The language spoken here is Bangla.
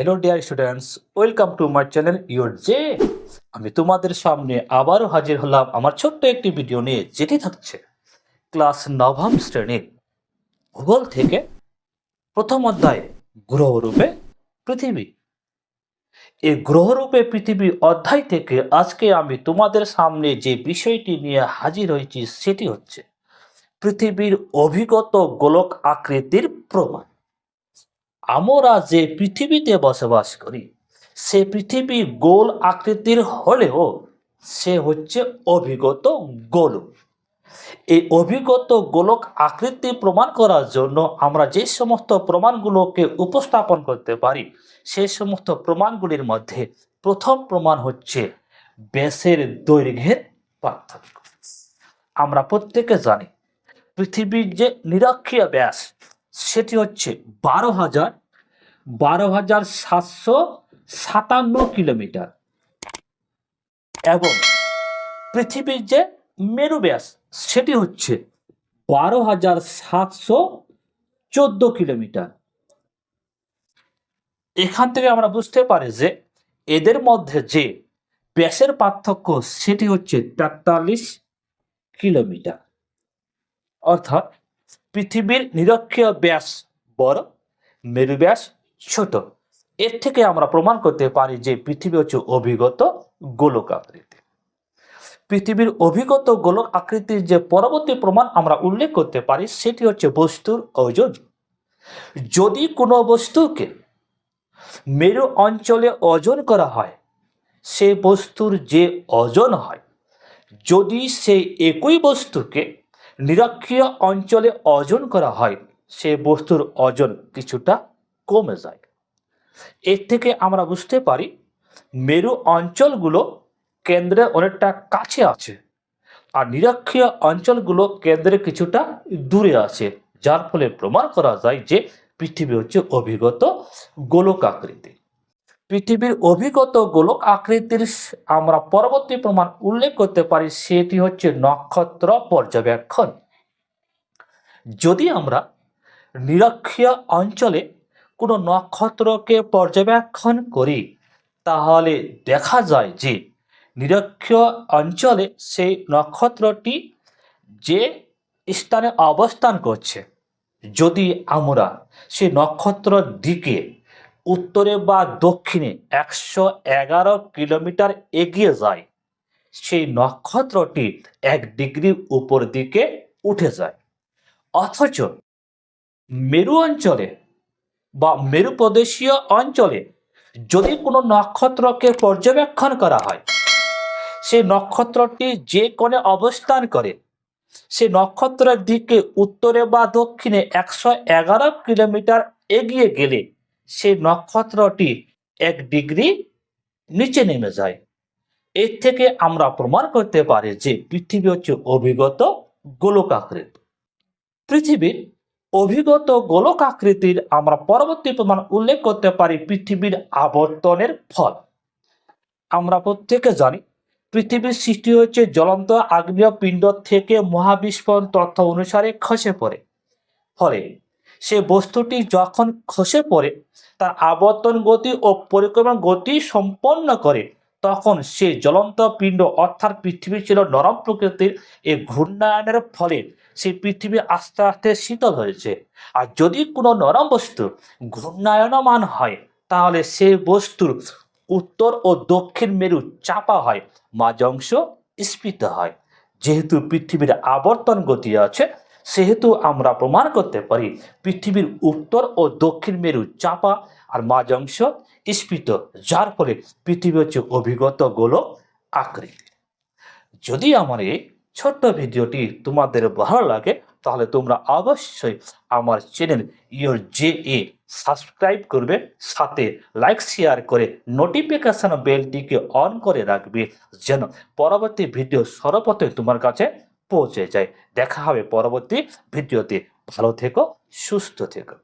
Hello dear students welcome to my channel your J আমি তোমাদের সামনে আবারও হাজির হলাম আমার ছোট্ট একটি ভিডিও নিয়ে, যেটি থাকছে ক্লাস নবম শ্রেণির ভূগোল থেকে প্রথম অধ্যায়, গ্রহরূপে পৃথিবী। এই গ্রহরূপে পৃথিবী অধ্যায় থেকে আজকে আমি তোমাদের সামনে যে বিষয়টি নিয়ে হাজির হয়েছি, সেটি হচ্ছে পৃথিবীর অভিগত গোলক আকৃতির প্রমাণ। আমরা যে পৃথিবীতে বসবাস করি। সে পৃথিবী গোল আকৃতির হলেও সে হচ্ছে অভিগত গোলক। এই অভিগত গোলক আকৃতি প্রমাণ করার জন্য আমরা যে সমস্ত প্রমাণগুলোকে উপস্থাপন করতে পারি সেই সমস্ত প্রমাণগুলির মধ্যে প্রথম প্রমাণ হচ্ছে ব্যাসের দৈর্ঘ্যের পার্থক্য। আমরা প্রত্যেকে জানি, পৃথিবীর যে নিরক্ষীয় ব্যাস সেটি হচ্ছে বারো হাজার বারো হাজার সাতশো সাতান্ন কিলোমিটার। এবং পৃথিবীর যে মেরু ব্যাস সেটি হচ্ছে বারো হাজার সাতশো চোদ্দ কিলোমিটার। এখান থেকে আমরা বুঝতে পারি যে এদের মধ্যে যে ব্যাসের পার্থক্য, সেটি হচ্ছে তেতাল্লিশ কিলোমিটার। অর্থাৎ পৃথিবীর নিরক্ষীয় ব্যাস বড়, মেরু ব্যাস ছোট। এর থেকে আমরা প্রমাণ করতে পারি যে পৃথিবী হচ্ছে অভিগত গোলক আকৃতি। পৃথিবীর অভিগত গোলক আকৃতির যে পরবর্তী প্রমাণ আমরা উল্লেখ করতে পারি, সেটি হচ্ছে বস্তুর ওজন। যদি কোনো বস্তুকে মেরু অঞ্চলে ওজন করা হয়, সে বস্তুর যে ওজন হয়, যদি সেই একই বস্তুকে নিরক্ষীয় অঞ্চলে ওজন করা হয়, সে বস্তুর ওজন কিছুটা কমে যায়। এর থেকে আমরা বুঝতে পারি, মেরু অঞ্চলগুলো কেন্দ্রে অনেকটা কাছে আছে আর নিরক্ষীয় অঞ্চলগুলো কেন্দ্রে কিছুটা দূরে আছে, যার ফলে প্রমাণ করা যায় যে পৃথিবী হচ্ছে অভিগত গোলক আকৃতি পৃথিবীর অভিগত গোলক আকৃতির আমরা পরবর্তী প্রমাণ উল্লেখ করতে পারি, সেটি হচ্ছে নক্ষত্র পর্যবেক্ষণ। যদি আমরা নিরক্ষীয় অঞ্চলে কোনো নক্ষত্রকে পর্যবেক্ষণ করি, তাহলে দেখা যায় যে নিরক্ষীয় অঞ্চলে সেই নক্ষত্রটি যে স্থানে অবস্থান করছে। যদি আমরা সেই নক্ষত্রের দিকে উত্তরে বা দক্ষিণে একশো এগারো কিলোমিটার এগিয়ে যায়। সেই নক্ষত্রটি এক ডিগ্রি উপর দিকে উঠে যায়। অথচ মেরু অঞ্চলে বা মেরু প্রদেশীয় অঞ্চলে যদি কোনো নক্ষত্রকে পর্যবেক্ষণ করা হয় সেই নক্ষত্রটি যে কোণে অবস্থান করে, সে নক্ষত্রের দিকে উত্তরে বা দক্ষিণে একশো এগারো কিলোমিটার এগিয়ে গেলে সেই নক্ষত্রটি এক ডিগ্রি নিচে নেমে যায়। এর থেকে আমরা প্রমাণ করতে পারি যে পৃথিবী হচ্ছে অভিগত গোলক আকৃতি পৃথিবীর অভিগত গোলক আকৃতির আমরা পরবর্তী প্রমাণ উল্লেখ করতে পারি পৃথিবীর আবর্তনের ফল। আমরা প্রত্যেকে জানি পৃথিবীর সৃষ্টি হচ্ছে জ্বলন্ত আগ্নেয় পিণ্ড থেকে মহাবিস্ফোরণ তথ্য অনুসারে খসে পড়ে। ফলে সে বস্তুটি যখন খসে পড়ে, তার আবর্তন গতি ও পরিক্রমণ গতি সম্পন্ন করে, তখন সে জ্বলন্ত পিণ্ড অর্থাৎ পৃথিবী ছিল নরম প্রকৃতির এই ঘূর্ণায়নের ফলে সেই পৃথিবী আস্তে আস্তে শীতল হয়েছে। আর যদি কোনো নরম বস্তু ঘূর্ণায়নমান হয়, তাহলে সেই বস্তুর উত্তর ও দক্ষিণ মেরু চাপা হয়, মাঝ অংশ স্ফীত হয়। যেহেতু পৃথিবীর আবর্তন গতি আছে সেহেতু আমরা প্রমাণ করতে পারি পৃথিবীর উত্তর ও দক্ষিণ মেরু চাপা আর মাঝ অংশ স্ফীত, যার ফলে পৃথিবী হচ্ছে অভিগত গোলক আকৃতি যদি আমার এই ছোট্ট ভিডিওটি তোমাদের ভালো লাগে, তাহলে তোমরা অবশ্যই আমার চ্যানেল ইয়োর জে এ সাবস্ক্রাইব করবে, সাথে লাইক, শেয়ার করে নোটিফিকেশন বেলটিকে অন করে রাখবে, যেন পরবর্তী ভিডিও সর্বপ্রথমে তোমার কাছে পৌঁছে যায়। দেখা হবে পরবর্তী ভিডিওতে। ভালো থেকো সুস্থ থেকো।